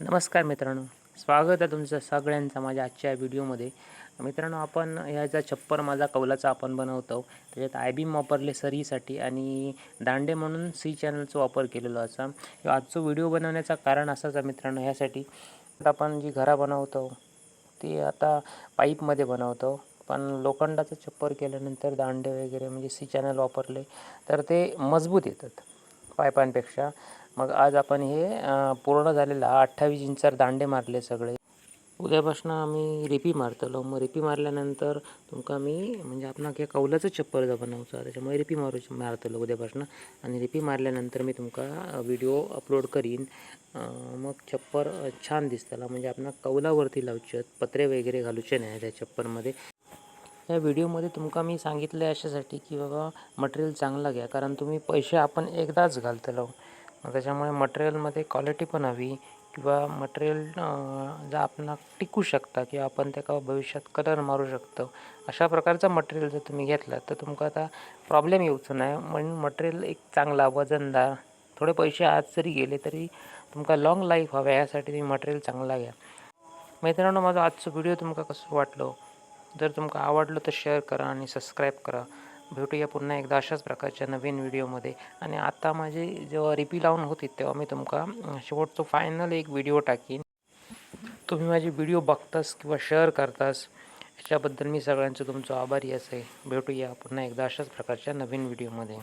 नमस्कार मित्रांनो. स्वागत आहे तुमचं सगळ्यांचं माझ्या आजच्या व्हिडिओमध्ये. मित्रांनो आपण ह्याचा छप्पर माझा कौलाचा आपण बनवतो त्याच्यात आय बीम वापरले सरीसाठी आणि दांडे म्हणून सी चॅनलचा वापर केलेलो असा. आजचा व्हिडिओ बनवण्याचं कारण असंच आहे मित्रांनो ह्यासाठी. आपण जी घरा बनवतो ती आता पाईपमध्ये बनवतो. पण लोखंडाचं छप्पर केल्यानंतर दांडे वगैरे म्हणजे सी चॅनल वापरले तर ते मजबूत येतात. पायपांपेक्षा. मग आज आपण हे पूर्ण झालेलं अठ्ठावीस इंचार दांडे मारले सगळे. उद्यापासून आम्ही रिपी मारतलो. मग रिपी मारल्यानंतर तुमका मी म्हणजे आपणाक हे कौलाचं चप्पल जर बनवचं त्याच्यामुळे रिपी मारू मारतलो उद्यापासून. आणि रिपी मारल्यानंतर मी तुमका व्हिडिओ अपलोड करीन. मग चप्पर छान दिसतला. म्हणजे आपण कौलावरती लावचे पत्रे वगैरे घालूचे नाही त्या चप्परमध्ये या व्हिडिओमध्ये तुमका मी सांगितलं अशासाठी की बाबा मटेरियल चांगला घ्या. कारण तुम्ही पैसे आपण एकदाच घालतलो. मग त्याच्यामुळे मटेरियलमध्ये क्वालिटी पण हवी किंवा मटेरियल जर आपण टिकू शकता किंवा आपण त्याका भविष्यात कलर मारू शकतो. अशा प्रकारचं मटेरियल जर तुम्ही घेतलं तर तुमका आता प्रॉब्लेम येऊचो नाही. म्हणून मटेरियल एक चांगला वजनदार थोडे पैसे आज जरी गेले तरी तुमका लाँग लाईफ हव्या यासाठी तुम्ही मटेरियल चांगला घ्या. मित्रांनो माझा आजचं व्हिडिओ तुमका कसं वाटलं? जर तुमका आवडलं तर शेअर करा आणि सबस्क्राईब करा. भेटूया पुन्हा एकदा अशाच प्रकारच्या नवीन व्हिडिओमध्ये आणि आता माझी जेव्हा रिपी लावून होती तेव्हा मी तुमका शेवटचं फायनल एक व्हिडिओ टाकीन. तुम्ही माझे व्हिडिओ बघतास किंवा शेअर करतास याच्याबद्दल मी सगळ्यांचं तुमचं आभारी असे. भेटूया पुन्हा एकदा अशाच प्रकारच्या नवीन व्हिडिओमध्ये